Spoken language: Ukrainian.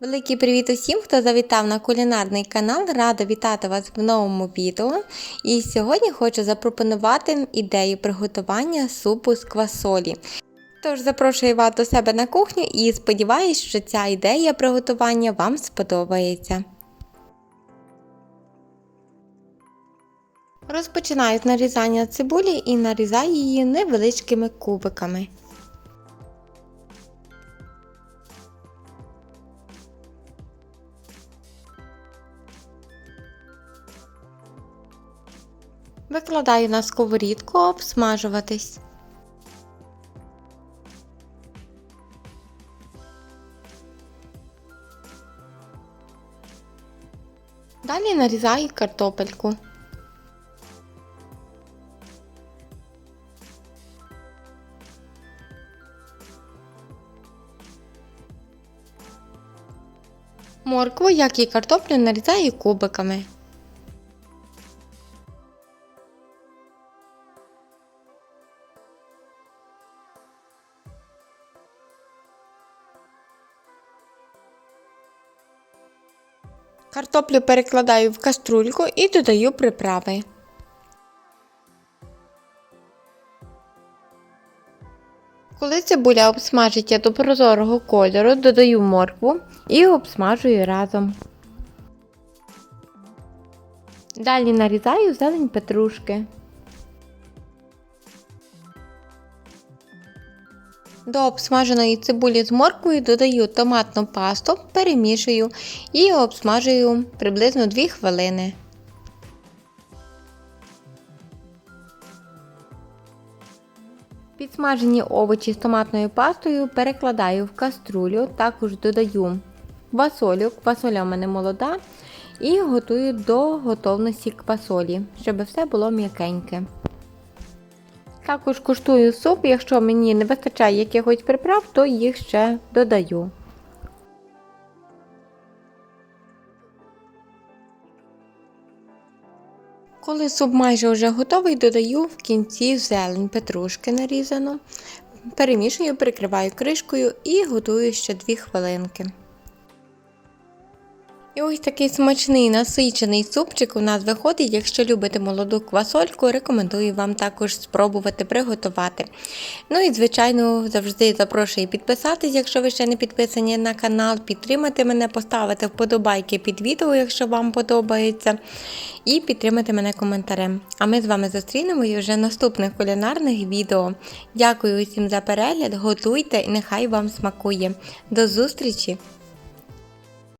Великий привіт усім, хто завітав на кулінарний канал. Рада вітати вас в новому відео. І сьогодні хочу запропонувати ідею приготування супу з квасолі. Тож запрошую вас до себе на кухню і сподіваюсь, що ця ідея приготування вам сподобається. Розпочинаю з нарізання цибулі і нарізаю її невеличкими кубиками. Викладаю на сковорідку обсмажуватись. Далі нарізаю картопельку. Моркву, як і картоплю, нарізаю кубиками. Картоплю перекладаю в каструльку і додаю приправи. Коли цибуля обсмажиться до прозорого кольору, додаю моркву і обсмажую разом. Далі нарізаю зелень петрушки. До обсмаженої цибулі з морквою додаю томатну пасту, перемішую і обсмажую приблизно 2 хвилини. Підсмажені овочі з томатною пастою перекладаю в каструлю, також додаю квасолю, квасоля у мене молода, і готую до готовності квасолі, щоб все було м'якеньке. Також куштую суп, якщо мені не вистачає якихось приправ, то їх ще додаю. Коли суп майже вже готовий, додаю в кінці зелень петрушки нарізану, перемішую, прикриваю кришкою і готую ще 2 хвилинки. І ось такий смачний насичений супчик у нас виходить. Якщо любите молоду квасольку, рекомендую вам також спробувати приготувати. Ну і, звичайно, завжди запрошую підписатись, якщо ви ще не підписані на канал, підтримати мене, поставити вподобайки під відео, якщо вам подобається, і підтримати мене коментарем. А ми з вами зустрінемося вже наступних кулінарних відео. Дякую усім за перегляд, готуйте і нехай вам смакує. До зустрічі!